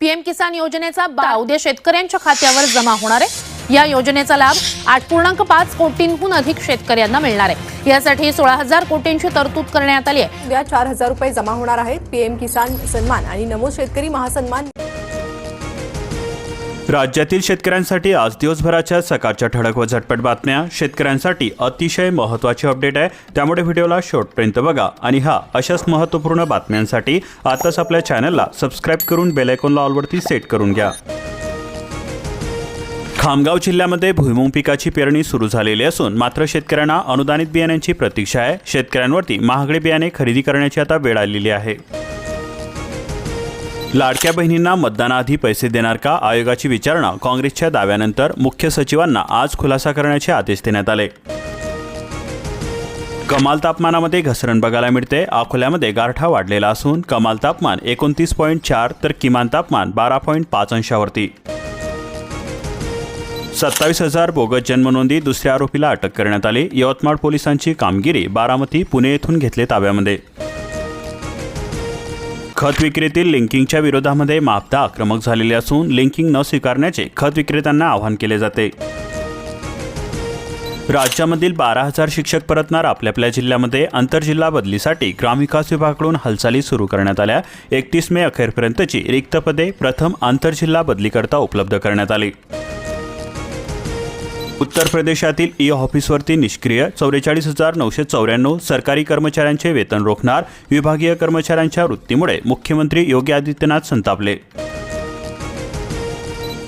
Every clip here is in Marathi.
पीएम किसान योजनेचा बा उद्या शेतकऱ्यांच्या खात्यावर जमा होणार आहे. या योजनेचा लाभ आठ पूर्णांक पाच कोटींहून अधिक शेतकऱ्यांना मिळणार आहे. यासाठी सोळा हजार कोटींची तरतूद करण्यात आली आहे. उद्या चार हजार रुपये जमा होणार आहेत. पीएम किसान सन्मान आणि नमो शेतकरी महासन्मान राज्यातील शेतकऱ्यांसाठी आज दिवसभराच्या सकाळच्या ठळक व झटपट बातम्या. शेतकऱ्यांसाठी अतिशय महत्त्वाची अपडेट आहे. त्यामुळे व्हिडिओला शेवटपर्यंत बघा आणि हा अशाच महत्त्वपूर्ण बातम्यांसाठी आताच आपल्या चॅनलला सबस्क्राईब करून बेलायकॉनला ऑलवरती सेट करून घ्या. खामगाव जिल्ह्यामध्ये भुईमुंग पिकाची पेरणी सुरू झालेली असून मात्र शेतकऱ्यांना अनुदानित बियाण्यांची प्रतीक्षा आहे. शेतकऱ्यांवरती महागडे बियाणे खरेदी करण्याची आता वेळ आलेली आहे. लाडक्या बहिणींना मतदानाआधी पैसे देणार का आयोगाची विचारणा काँग्रेसच्या दाव्यानंतर मुख्य सचिवांना आज खुलासा करण्याचे आदेश देण्यात आले. कमाल तापमानामध्ये घसरण बघायला मिळते. अकोल्यामध्ये गारठा वाढलेला असून कमाल तापमान एकोणतीस पॉईंट चार तर किमान तापमान बारा पॉईंट पाच अंशावरती. सत्तावीस हजार बोगस जन्मनोंदी दुसऱ्या आरोपीला अटक करण्यात आली. यवतमाळ पोलिसांची कामगिरी बारामती पुणे येथून घेतले ताब्यामध्ये. खत विक्रीतील लिंकिंगच्या विरोधामध्ये मापदा आक्रमक झालेले असून लिंकिंग न स्वीकारण्याचे खत विक्रेत्यांना आवाहन केले जाते. राज्यामधील बारा हजार शिक्षक परतणार आपल्या आपल्या जिल्ह्यामध्ये आंतरजिल्हा बदलीसाठी ग्रामविकास विभागाकडून हालचाली सुरू करण्यात आल्या. एकतीस मे अखेरपर्यंतची रिक्त पदे प्रथम आंतरजिल्हा बदलीकरता उपलब्ध करण्यात आली. उत्तर प्रदेशातील ई ऑफिसवरती निष्क्रिय चौवेचाळीस हजार नऊशे चौऱ्याण्णव सरकारी कर्मचाऱ्यांचे वेतन रोखणार विभागीय कर्मचाऱ्यांच्या वृत्तीमुळे मुख्यमंत्री योगी आदित्यनाथ संतापले.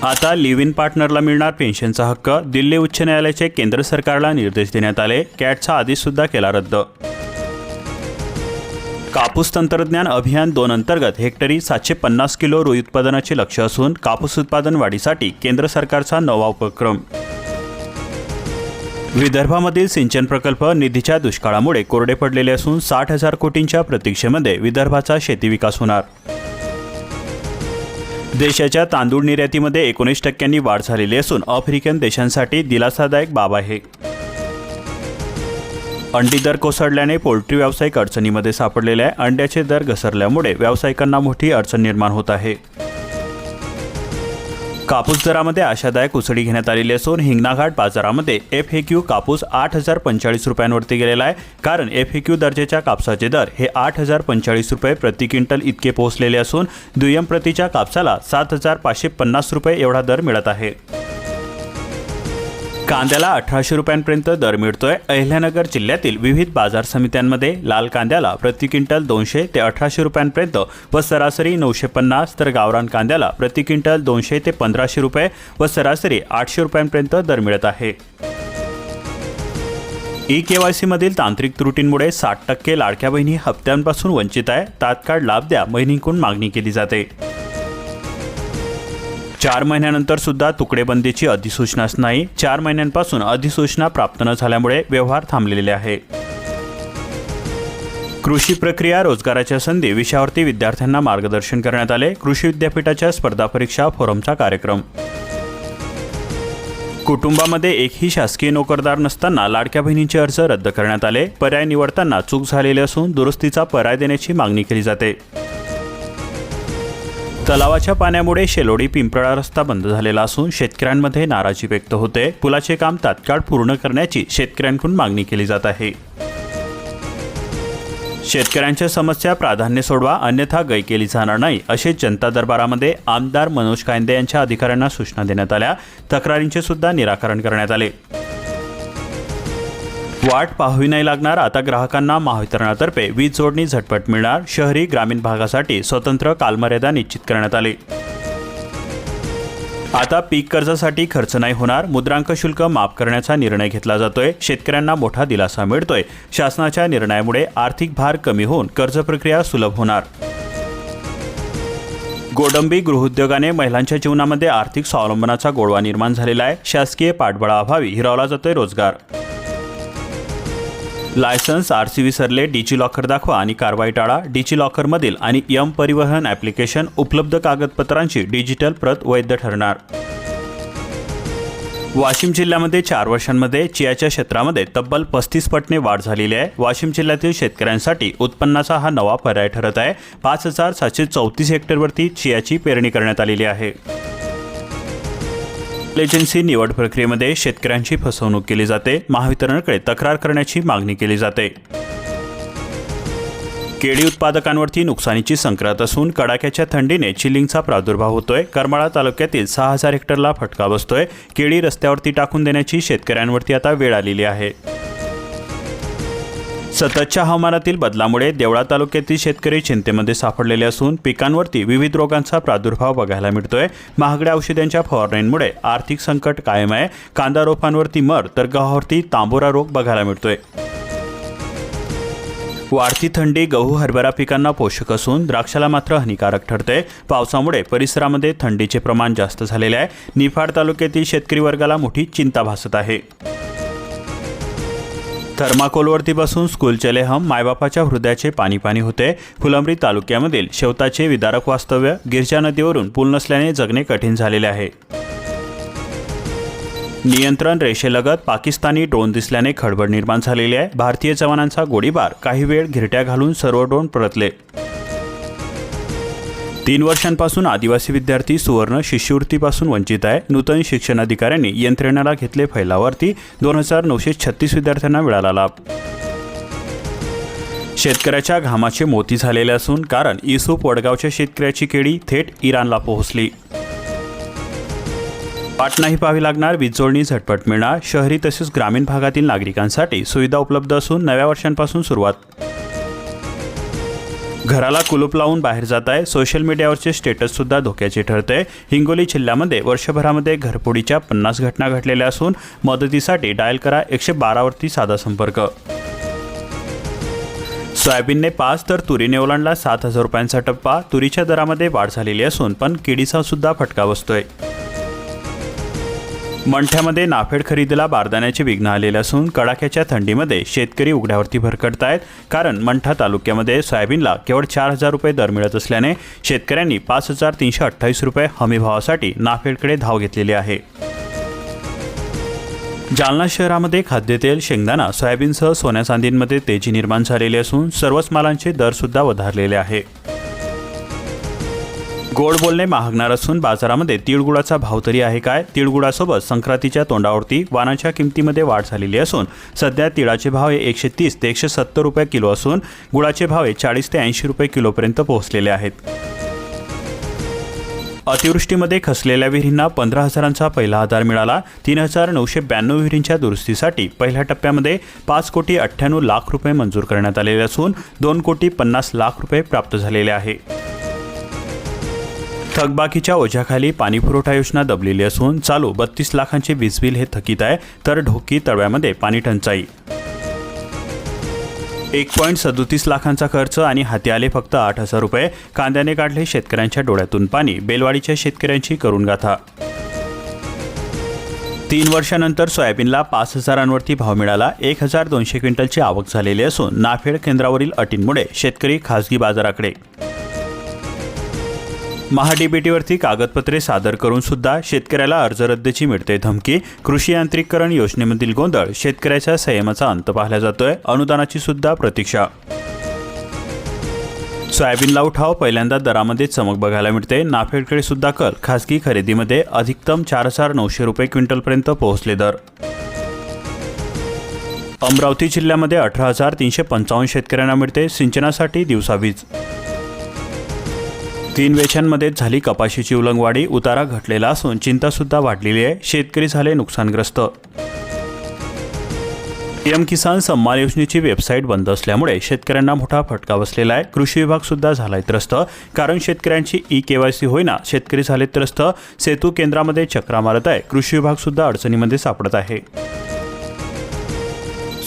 आता लिव्ह इन पार्टनरला मिळणार पेन्शनचा हक्क दिल्ली उच्च न्यायालयाचे केंद्र सरकारला निर्देश देण्यात आले. कॅटचा आदेश सुद्धा केला रद्द. कापूस तंत्रज्ञान अभियान दोन अंतर्गत हेक्टरी सातशे पन्नास किलो रुई उत्पादनाचे लक्ष असून कापूस उत्पादन वाढीसाठी केंद्र सरकारचा नवा उपक्रम. विदर्भामधील सिंचन प्रकल्प निधीच्या दुष्काळामुळे कोरडे पडलेले असून साठ हजार कोटींच्या प्रतीक्षेमध्ये विदर्भाचा शेती विकास होणार. देशाच्या तांदूळ निर्यातीमध्ये एकोणीस टक्क्यांनी वाढ झालेली असून आफ्रिकन देशांसाठी दिलासादायक बाब आहे. अंडी दर कोसळल्याने पोल्ट्री व्यावसायिक अडचणीमध्ये सापडलेले आहे. अंड्याचे दर घसरल्यामुळे व्यावसायिकांना मोठी अडचण निर्माण होत आहे. कापूस दरामध्ये आशादायक उसळी घेण्यात आलेली असून हिंगणाघाट बाजारामध्ये एफ ए क्यू कापूस आठ हजार पंचेचाळीस रुपयांवरती गेलेला आहे. कारण एफ ए क्यू दर्जाच्या कापसाचे दर हे आठ हजार पंचेचाळीस रुपये प्रति क्विंटल इतके पोहोचलेले असून दुय्यम प्रतीच्या कापसाला सात हजार पाचशे पन्नास रुपये एवढा दर मिळत आहे. कांद्याला अठराशे रुपयांपर्यंत दर मिळतोय. अहिल्यानगर जिल्ह्यातील विविध बाजार समित्यांमध्ये लाल कांद्याला प्रति क्विंटल दोनशे ते अठराशे रुपयांपर्यंत व सरासरी नऊशे पन्नास तर गावरान कांद्याला प्रति क्विंटल दोनशे ते पंधराशे रुपये व सरासरी आठशे रुपयांपर्यंत दर मिळत आहे. ई के वाय सीमधील तांत्रिक त्रुटींमुळे साठ टक्के लाडक्या बहिणी हप्त्यांपासून वंचित आहे. तात्काळ लाभ द्या बहिणींकडून मागणी केली जाते. चार महिन्यानंतर सुद्धा तुकडेबंदीची अधिसूचनाच नाही. चार महिन्यांपासून अधिसूचना प्राप्त न झाल्यामुळे व्यवहार थांबलेले आहे. कृषी प्रक्रिया रोजगाराच्या संधी विषयावरती विद्यार्थ्यांना मार्गदर्शन करण्यात आले. कृषी विद्यापीठाच्या स्पर्धा परीक्षा फोरमचा कार्यक्रम. कुटुंबामध्ये एकही शासकीय नोकरदार नसताना लाडक्या बहिणींचे अर्ज रद्द करण्यात आले. पर्याय निवडताना चूक झालेली असून दुरुस्तीचा पर्याय देण्याची मागणी केली जाते. तलावाच्या पाण्यामुळे शेलोडी पिंपळा रस्ता बंद झालेला असून शेतकऱ्यांमध्ये नाराजी व्यक्त होते. पुलाचे काम तात्काळ पूर्ण करण्याची शेतकऱ्यांकडून मागणी केली जात आहे. शेतकऱ्यांच्या समस्या प्राधान्य सोडवा अन्यथा गय केली जाणार नाही असे जनता दरबारामध्ये आमदार मनोज कायंदे यांच्या अधिकाऱ्यांना सूचना देण्यात आल्या. तक्रारींचे सुद्धा निराकरण करण्यात आले. वाट पाहावी नाही लागणार. आता ग्राहकांना महावितरणातर्फे वीज जोडणी झटपट मिळणार. शहरी ग्रामीण भागासाठी स्वतंत्र कालमर्यादा निश्चित करण्यात आली. आता पीक कर्जासाठी खर्च नाही होणार. मुद्रांक शुल्क माफ करण्याचा निर्णय घेतला जातोय. शेतकऱ्यांना मोठा दिलासा मिळतोय. शासनाच्या निर्णयामुळे आर्थिक भार कमी होऊन कर्ज प्रक्रिया सुलभ होणार. गोडंबी गृहोद्योगाने महिलांच्या जीवनामध्ये आर्थिक स्वावलंबनाचा गोडवा निर्माण झालेला आहे. शासकीय पाठबळाअभावी हिरावला जातोय रोजगार. लायसन्स आर सी विसरले डिजी लॉकर दाखवा आणि कारवाई टाळा. डिजी लॉकरमधील आणि यम परिवहन ॲप्लिकेशन उपलब्ध कागदपत्रांची डिजिटल प्रत वैध ठरणार. वाशिम जिल्ह्यामध्ये चार वर्षांमध्ये चियाच्या क्षेत्रामध्ये तब्बल पस्तीस पटने वाढ झालेली आहे. वाशिम जिल्ह्यातील शेतकऱ्यांसाठी उत्पन्नाचा हा नवा पर्याय ठरत आहे. पाच हजार सातशे चौतीस हेक्टरवरती चियाची पेरणी करण्यात आलेली आहे. एजन्सी निवड प्रक्रियेमध्ये शेतकऱ्यांची फसवणूक केली जाते महावितरणकडे तक्रार करण्याची मागणी केली जाते. केळी उत्पादकांवरती नुकसानीची संक्रांत असून कडाक्याच्या थंडीने चिलिंगचा प्रादुर्भाव होतोय. करमाळा तालुक्यातील सहा हजार हेक्टरला फटका बसतोय. केळी रस्त्यावरती टाकून देण्याची शेतकऱ्यांवरती आता वेळ आलेली आहे. सततच्या हवामानातील बदलामुळे देवळा तालुक्यातील शेतकरी चिंतेमध्ये सापडलेले असून पिकांवरती विविध रोगांचा प्रादुर्भाव बघायला मिळतोय. महागड्या औषधांच्या फवारणींमुळे आर्थिक संकट कायम आहे. कांदा रोपांवरती मर तर गव्हावरती तांबोरा रोग बघायला मिळतोय. वाढती थंडी गहू हरभरा पिकांना पोषक असून द्राक्षाला मात्र हानिकारक ठरते पावसामुळे परिसरामध्ये थंडीचे प्रमाण जास्त झालेले आहे. निफाड तालुक्यातील शेतकरी वर्गाला मोठी चिंता भासत आहे. थर्माकोलवरती बसून स्कूल मायबापाच्या हृदयाचे पाणी पाणी होते. फुलंब्री तालुक्यामधील शेवताचे विदारक वास्तव्य गिरजा नदीवरून पूल नसल्याने जगणे कठीण झालेले आहे. नियंत्रण रेषेलगत पाकिस्तानी ड्रोन दिसल्याने खळबळ निर्माण झालेली आहे. भारतीय जवानांचा गोळीबार. काही वेळ घिरट्या घालून सर्व ड्रोन परतले. तीन वर्षांपासून आदिवासी विद्यार्थी सुवर्ण शिष्यवृत्तीपासून वंचित आहे. नूतन शिक्षण अधिकाऱ्यांनी यंत्रणेला घेतले फैलावरती दोन हजार नऊशे छत्तीस विद्यार्थ्यांना मिळाला लाभ. शेतकऱ्याच्या घामाचे मोती झालेले असून कारण इसूप वडगावच्या शेतकऱ्याची केळी थेट इराणला पोहोचली. वाट नाही पाहावी लागणार वीजजोडणी झटपट मिळणार शहरी तसेच ग्रामीण भागातील नागरिकांसाठी सुविधा उपलब्ध असून नव्या वर्षांपासून सुरुवात. घराला कुलूप लावून बाहेर जात आहे. सोशल मीडियावरचे स्टेटस सुद्धा धोक्याचे ठरते हिंगोली जिल्ह्यामध्ये वर्षभरामध्ये घरफोडीच्या पन्नास घटना घडलेल्या असून मदतीसाठी डायल करा एकशे बारावरती साधा संपर्क. सोयाबीनने पाच तर तुरीने ओलांडला सात हजार रुपयांचा टप्पा. तुरीच्या दरामध्ये वाढ झालेली असून पण किडीचा सुद्धा फटका बसतोय. मंठ्यामध्ये नाफेड खरेदीला बारदाण्याचे विघ्न आलेले असून कडाक्याच्या थंडीमध्ये शेतकरी उघड्यावरती भरकटतायत कारण मंठा तालुक्यामध्ये सोयाबीनला केवळ चार हजार रुपये दर मिळत असल्याने शेतकऱ्यांनी पाच हजार तीनशे अठ्ठावीस रुपये हमीभावासाठी नाफेडकडे धाव घेतलेली आहे. जालना शहरामध्ये खाद्यतेल शेंगदाणा सोयाबीनसह सोन्या चांदींमध्ये तेजी निर्माण झालेली असून सर्वच मालांचे दरसुद्धा वधारलेले आहे. गोड बोलणे महागणार असून बाजारामध्ये तिळगुळाचा भाव तरी आहे काय? तिळगुळासोबत संक्रांतीच्या तोंडावरती वाणाच्या किमतीमध्ये वाढ झालेली असून सध्या तिळाचे भाव हे एकशे तीस ते एकशे सत्तर रुपये किलो असून गुळाचे भाव हे चाळीस ते ऐंशी रुपये किलोपर्यंत पोहोचलेले आहेत. अतिवृष्टीमध्ये खसलेल्या विहिरींना पंधरा हजारांचा पहिला आधार मिळाला. तीन हजार नऊशे ब्याण्णव विहिरींच्या दुरुस्तीसाठी पहिल्या टप्प्यामध्ये पाच कोटी अठ्ठ्याण्णव लाख रुपये मंजूर करण्यात आलेले असून दोन कोटी पन्नास लाख रुपये प्राप्त झालेले आहे. थकबाकीच्या ओझ्याखाली पाणीपुरवठा योजना दबलेली असून चालू बत्तीस लाखांचे वीज बिल हे थकीत आहे तर ढोकी तळव्यामध्ये पाणी टंचाई. एक पॉईंट सदोतीस लाखांचा खर्च आणि हाती आले फक्त आठ हजार रुपये. कांद्याने काढले शेतकऱ्यांच्या डोळ्यातून पाणी. बेलवाडीच्या शेतकऱ्यांची करून गाथा. तीन वर्षानंतर सोयाबीनला पाच हजारांवरती भाव मिळाला. एक हजार दोनशे क्विंटलची आवक झालेली असून नाफेड केंद्रावरील अटींमुळे शेतकरी खासगी बाजाराकडे महाडीबीटीवरती कागदपत्रे सादर करून सुद्धा शेतकऱ्याला अर्ज रद्दची मिळते धमकी. कृषी यांत्रिकरण योजनेमधील गोंधळ शेतकऱ्याच्या संयमाचा अंत पाहिला जातोय अनुदानाची सुद्धा प्रतीक्षा. सोयाबीनला उठाव पहिल्यांदा दरामध्ये चमक बघायला मिळते. नाफेडकडे सुद्धा कल. खासगी खरेदीमध्ये अधिकतम चार हजार नऊशे रुपये क्विंटलपर्यंत पोहोचले दर. अमरावती जिल्ह्यामध्ये अठरा हजार तीनशे पंचावन्न शेतकऱ्यांना मिळते सिंचनासाठी दिवसा वीज. तीन वेशांमध्ये झाली कपाशीची उलंगवाडी. उतारा घटलेला असून चिंतासुद्धा वाढलेली आहे. शेतकरी झाले नुकसानग्रस्त. पीएम किसान सन्मान योजनेची वेबसाईट बंद असल्यामुळे शेतकऱ्यांना मोठा फटका बसलेला आहे. कृषी विभाग सुद्धा झालाय त्रस्त. कारण शेतकऱ्यांची ई केवायसी होईना शेतकरी झाले त्रस्त. सेतू केंद्रामध्ये चक्रा मारत आहे. कृषी विभाग सुद्धा अडचणीमध्ये सापडत आहे.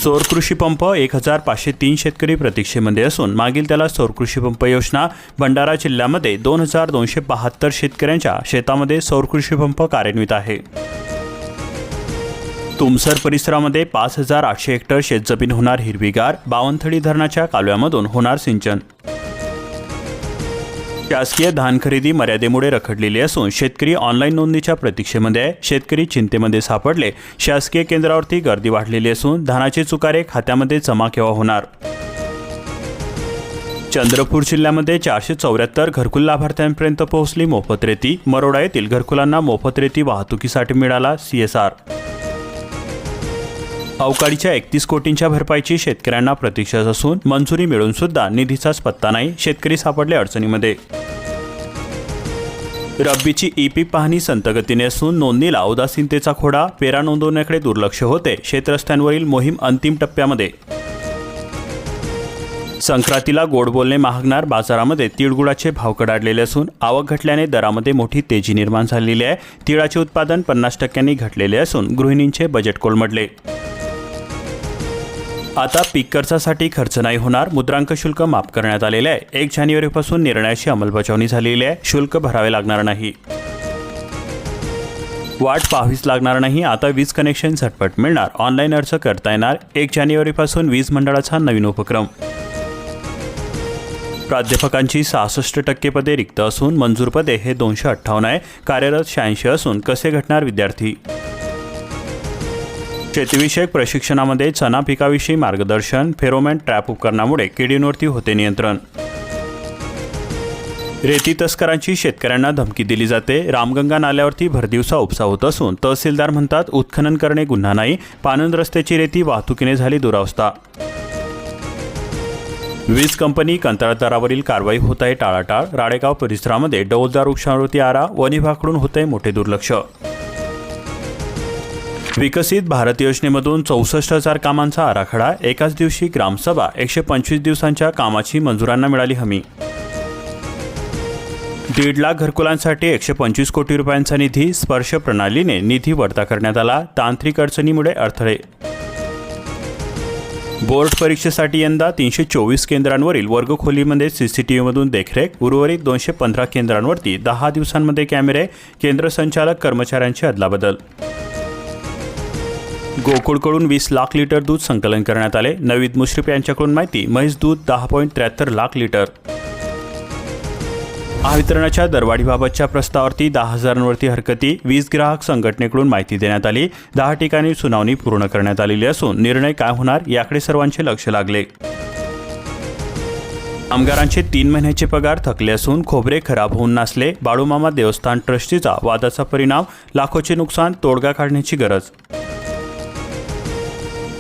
सौर कृषी पंप एक हजार पाचशे तीन शेतकरी प्रतीक्षेमध्ये असून मागील त्याला सौर कृषी पंप योजना भंडारा जिल्ह्यामध्ये दोन हजार दोनशे बहात्तर शेतकऱ्यांच्या शेतामध्ये सौर कृषी पंप कार्यान्वित आहे. तुमसर परिसरामध्ये पाच हजार आठशे हेक्टर शेतजमीन होणार हिरवीगार बावनथडी धरणाच्या कालव्यामधून होणार सिंचन. शासकीय धान खरेदी मर्यादेमुळे रखडलेली असून शेतकरी ऑनलाईन नोंदणीच्या प्रतीक्षेमध्ये आहे. शेतकरी चिंतेमध्ये सापडले. शासकीय केंद्रावरती गर्दी वाढलेली असून धानाचे चुकारे खात्यामध्ये जमा केव्हा होणार? चंद्रपूर जिल्ह्यामध्ये चारशे चौऱ्याहत्तर घरकुल लाभार्थ्यांपर्यंत पोहोचली मोफत रेती. मरोडा येथील घरकुलांना मोफत रेती वाहतुकीसाठी मिळाला सीएसआर अवकाळीच्या एकतीस कोटींच्या भरपाईची शेतकऱ्यांना प्रतीक्षाच असून मंजुरी मिळून सुद्धा निधीचाच पत्ता नाही शेतकरी सापडले अडचणीमध्ये. रब्बीची ई पीक पाहणी संतगतीने असून नोंदणीला उदासीनतेचा खोडा पेरा नोंदवण्याकडे दुर्लक्ष होते शेतरस्त्यांवरील मोहीम अंतिम टप्प्यामध्ये. संक्रांतीला गोड बोलणे महागणार बाजारामध्ये तिळगुळाचे भाव कडाडलेले असून आवक घटल्याने दरामध्ये मोठी तेजी निर्माण झालेली आहे. तिळाचे उत्पादन पन्नास टक्क्यांनी घटलेले असून गृहिणींचे बजेट कोलमडले. आता पीक कर्जासाठी खर्च नाही होणार. मुद्रांक शुल्क माफ करण्यात आलेले आहे. एक जानेवारीपासून निर्णयाची अंमलबजावणी झालेली आहे. शुल्क भरावे लागणार नाही. वाट पाहावीच लागणार नाही. आता वीज कनेक्शन झटपट मिळणार. ऑनलाईन अर्ज करता येणार. एक जानेवारीपासून वीज मंडळाचा नवीन उपक्रम. प्राध्यापकांची सहासष्ट टक्के पदे रिक्त असून मंजूर पदे हे दोनशे अठ्ठावन्न आहे. कार्यरत शहाऐंशी असून कसे घटणार विद्यार्थी? शेतीविषयक प्रशिक्षणामध्ये चना पिकाविषयी मार्गदर्शन फेरोमॅन ट्रॅप उपकरणामुळे किडींवरती होते नियंत्रण. रेती तस्करांची शेतकऱ्यांना धमकी दिली जाते. रामगंगा नाल्यावरती भरदिवसा उपसा होत असून तहसीलदार म्हणतात उत्खनन करणे गुन्हा नाही. पानंद रस्त्याची रेती वाहतुकीने झाली दुरावस्था. वीज कंपनी कंत्राटदारावरील कारवाई होत आहे टाळाटाळ. राडेगाव परिसरामध्ये डौलदार वृक्षांवरती आरा वन विभागाकडून होत आहे मोठे दुर्लक्ष. विकसित भारत योजनेमधून चौसष्ट हजार कामांचा आराखडा एकाच दिवशी ग्रामसभा एकशे पंचवीस दिवसांच्या कामाची मंजुरांना मिळाली हमी. दीड लाख घरकुलांसाठी एकशे पंचवीस कोटी रुपयांचा निधी स्पर्श प्रणालीने निधी वळता करण्यात आला तांत्रिक अडचणीमुळे अडथळे. बोर्ड परीक्षेसाठी यंदा तीनशे चोवीस केंद्रांवरील वर्गखोलीमध्ये सीसीटीव्हीमधून देखरेख उर्वरित दोनशे पंधरा केंद्रांवरती दहा दिवसांमध्ये कॅमेरे केंद्र संचालक कर्मचाऱ्यांची अदलाबदल. गोकुळकडून वीस लाख लिटर दूध संकलन करण्यात आले. नवीद मुश्रीफ यांच्याकडून माहिती म्हैस दूध दहा पॉईंट त्र्याहत्तर लाख लिटर. महावितरणाच्या दरवाढीबाबतच्या प्रस्तावावरती दहा हजारांवरती हरकती वीज ग्राहक संघटनेकडून माहिती देण्यात आली. दहा ठिकाणी सुनावणी पूर्ण करण्यात आलेली असून निर्णय काय होणार याकडे सर्वांचे लक्ष लागले. आमदारांचे तीन महिन्याचे पगार थकले असून खोबरे खराब होऊन नसले. बाळूमामा देवस्थान ट्रस्टीचा वादाचा परिणाम लाखोचे नुकसान तोडगा काढण्याची गरज.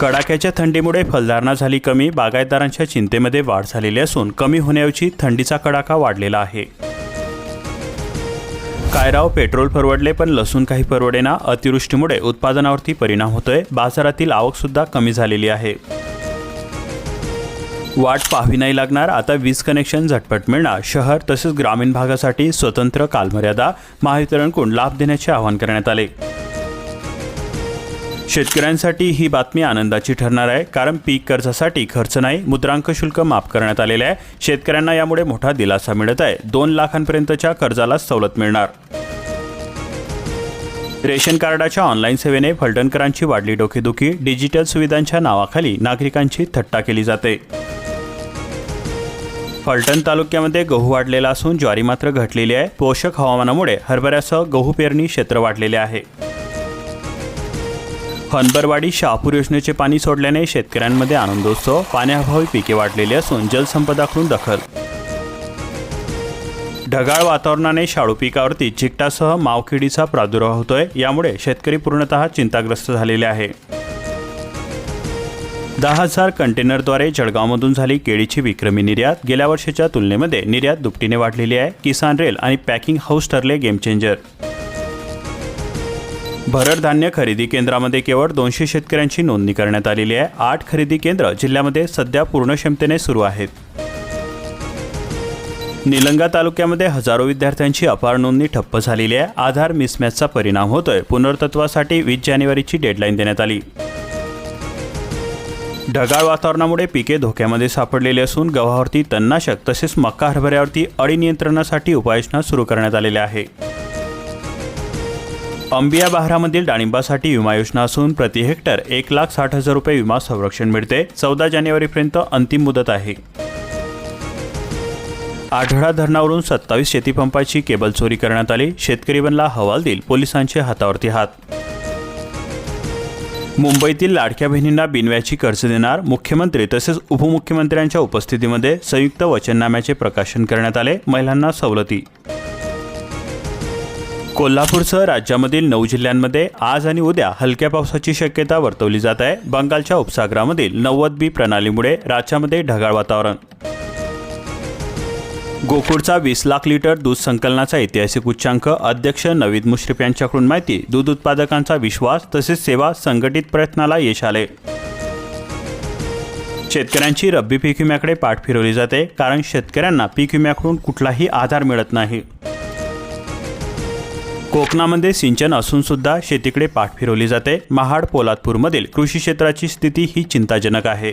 कडाक्याच्या थंडीमुळे फलधारणा झाली कमी बागायतदारांच्या चिंतेमध्ये वाढ झालेली असून कमी होण्याऐवजी थंडीचा कडाका वाढलेला आहे. कायराव पेट्रोल परवडले पण लसूण काही परवडेना अतिवृष्टीमुळे उत्पादनावरती परिणाम होतोय बाजारातील आवकसुद्धा कमी झालेली आहे. वाट पाहावी नाही लागणार आता वीज कनेक्शन झटपट मिळणार शहर तसेच ग्रामीण भागासाठी स्वतंत्र कालमर्यादा महावितरणकडून लाभ देण्याचे आवाहन करण्यात आले. शेतकऱ्यांसाठी ही बातमी आनंदाची ठरणार आहे कारण पीक कर्जासाठी खर्च नाही मुद्रांक शुल्क माफ करण्यात आलेले आहे. शेतकऱ्यांना यामुळे मोठा दिलासा मिळत आहे. दोन लाखांपर्यंतच्या कर्जाला सवलत मिळणार. रेशन कार्डाच्या ऑनलाईन सेवेने फलटणकरांची वाढली डोकेदुखी. डिजिटल सुविधांच्या नावाखाली नागरिकांची थट्टा केली जाते. फलटण तालुक्यामध्ये गहू वाढलेला असून ज्वारी मात्र घटलेली आहे. पोषक हवामानामुळे हरभऱ्यासह गहू पेरणी क्षेत्र वाढलेले आहे. हनबरवाडी शहापूर योजनेचे पाणी सोडल्याने शेतकऱ्यांमध्ये आनंदोत्सव पाण्याअभावी पिके वाढलेली असून जलसंपदाकडून दखल. ढगाळ वातावरणाने शाळू पिकावरती चिकटासह मावकिडीचा प्रादुर्भाव होतोय यामुळे शेतकरी पूर्णतः चिंताग्रस्त झालेले आहे. दहा हजार कंटेनरद्वारे जळगावमधून झाली केळीची विक्रमी निर्यात गेल्या वर्षीच्या तुलनेमध्ये निर्यात दुपटीने वाढलेली आहे. किसान रेल आणि पॅकिंग हाऊस ठरले गेमचेंजर भरड धान्य खरेदी केंद्रामध्ये केवळ दोनशे शेतकऱ्यांची नोंदणी करण्यात आलेली आहे. आठ खरेदी केंद्र जिल्ह्यामध्ये सध्या पूर्ण क्षमतेने सुरू आहेत. निलंगा तालुक्यामध्ये हजारो विद्यार्थ्यांची अपार नोंदणी ठप्प झालेली आहे. आधार मिसमॅचचा परिणाम होतोय. पुनर्तत्वासाठी वीस जानेवारीची डेडलाईन देण्यात आली. ढगाळ वातावरणामुळे पिके धोक्यामध्ये सापडलेली असून गव्हावरती तणनाशक तसेच मका हरभऱ्यावरती अळी नियंत्रणासाठी उपाययोजना सुरू करण्यात आलेल्या आहे. अंबिया बहारामधील डाळिंबासाठी विमा योजना असून प्रति हेक्टर एक लाख साठ हजार रुपये विमा संरक्षण मिळते. चौदा जानेवारीपर्यंत अंतिम मुदत आहे. आढळा धरणावरून सत्तावीस शेतीपंपाची केबल चोरी करण्यात आली. शेतकरी बनला हवाल देईल पोलिसांचे हातावरती हात. मुंबईतील लाडक्या बहिणींना बिनव्याची कर्ज देणार मुख्यमंत्री तसेच उपमुख्यमंत्र्यांच्या उपस्थितीमध्ये संयुक्त वचननाम्याचे प्रकाशन करण्यात आले. महिलांना सवलती कोल्हापूरसह राज्यामधील नऊ जिल्ह्यांमध्ये आज आणि उद्या हलक्या पावसाची शक्यता वर्तवली जात आहे. बंगालच्या उपसागरामधील नव्वद बी प्रणालीमुळे राज्यामध्ये ढगाळ वातावरण. गोकुळचा वीस लाख लिटर दूध संकलनाचा ऐतिहासिक उच्चांक अध्यक्ष नवीद मुश्रीफ यांच्याकडून माहिती दूध उत्पादकांचा विश्वास तसेच सेवा संघटित प्रयत्नाला यश आले. शेतकऱ्यांची रब्बी पीक विम्याकडे पाठ फिरवली जाते कारण शेतकऱ्यांना पीक विम्याकडून कुठलाही आधार मिळत नाही. कोकणामध्ये सिंचन असून सुद्धा शेतीकडे पाठ फिरवली जाते. महाड पोलादपूरमधील कृषी क्षेत्राची स्थिती ही चिंताजनक आहे.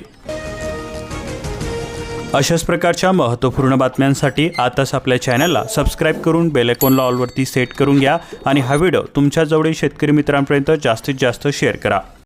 अशाच प्रकारच्या महत्त्वपूर्ण बातम्यांसाठी आताच आपल्या चॅनलला सबस्क्राईब करून बेलेकॉनला ऑलवरती सेट करून घ्या आणि हा व्हिडिओ तुमच्या जवळील शेतकरी मित्रांपर्यंत जास्तीत जास्त शेअर करा.